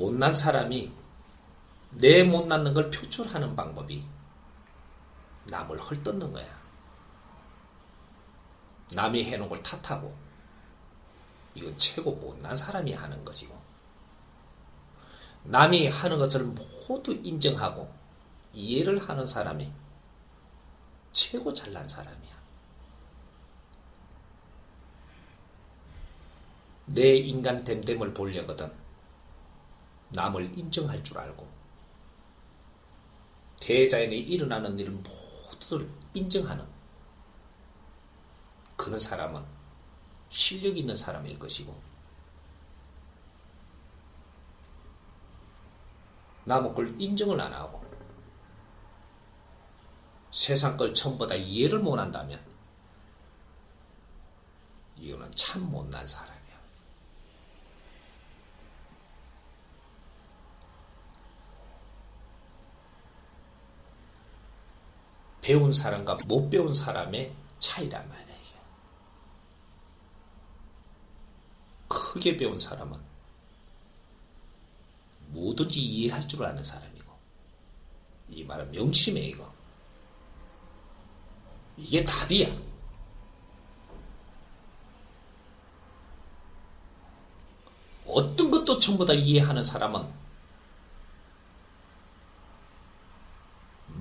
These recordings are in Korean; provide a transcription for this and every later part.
못난 사람이 내 못났는 걸 표출하는 방법이 남을 헐뜯는 거야. 남이 해놓은 걸 탓하고 이건 최고 못난 사람이 하는 것이고 남이 하는 것을 모두 인정하고 이해를 하는 사람이 최고 잘난 사람이야. 내 인간 됨됨을 보려거든 남을 인정할 줄 알고 대자연에 일어나는 일을 모두들 인정하는 그런 사람은 실력 있는 사람일 것이고 남의 걸 인정을 안 하고 세상 걸 전부 다 이해를 못 한다면 이거는 참 못난 사람이야. 배운 사람과 못 배운 사람의 차이란. 이게. 크게 배운 사람은 뭐든지 이해할 줄 아는 사람이고 이 말은 명심해 이거. 이게 답이야. 어떤 것도 전부 다 이해하는 사람은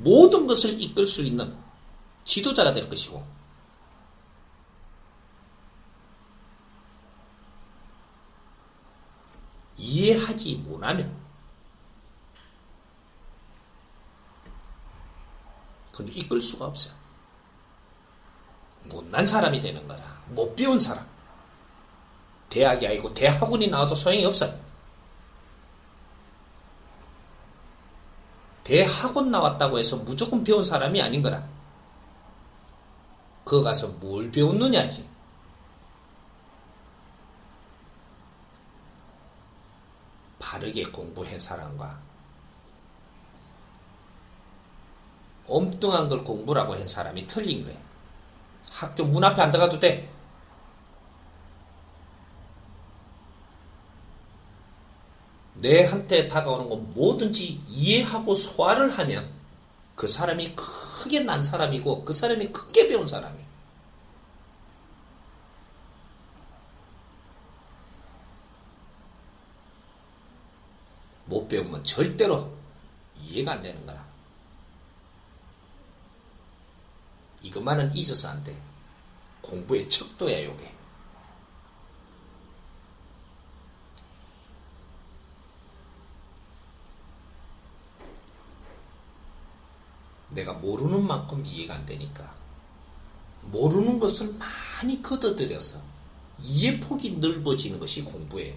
모든 것을 이끌 수 있는 지도자가 될 것이고 이해하지 못하면 그건 이끌 수가 없어요. 못난 사람이 되는 거라. 못 배운 사람. 대학이 아니고 대학원이 나와도 소용이 없어요. 대학원 나왔다고 해서 무조건 배운 사람이 아닌 거라. 그거 가서 뭘 배웠느냐지. 바르게 공부한 사람과 엉뚱한 걸 공부라고 한 사람이 틀린 거예요. 학교 문 앞에 안 들어가도 돼. 내한테 다가오는 거 뭐든지 이해하고 소화를 하면 그 사람이 크게 난 사람이고 그 사람이 크게 배운 사람이에요. 못 배우면 절대로 이해가 안 되는 거라. 이것만은 잊어서 안 돼. 공부의 척도야, 요게. 내가 모르는 만큼 이해가 안 되니까 모르는 것을 많이 걷어들여서 이해 폭이 넓어지는 것이 공부예요.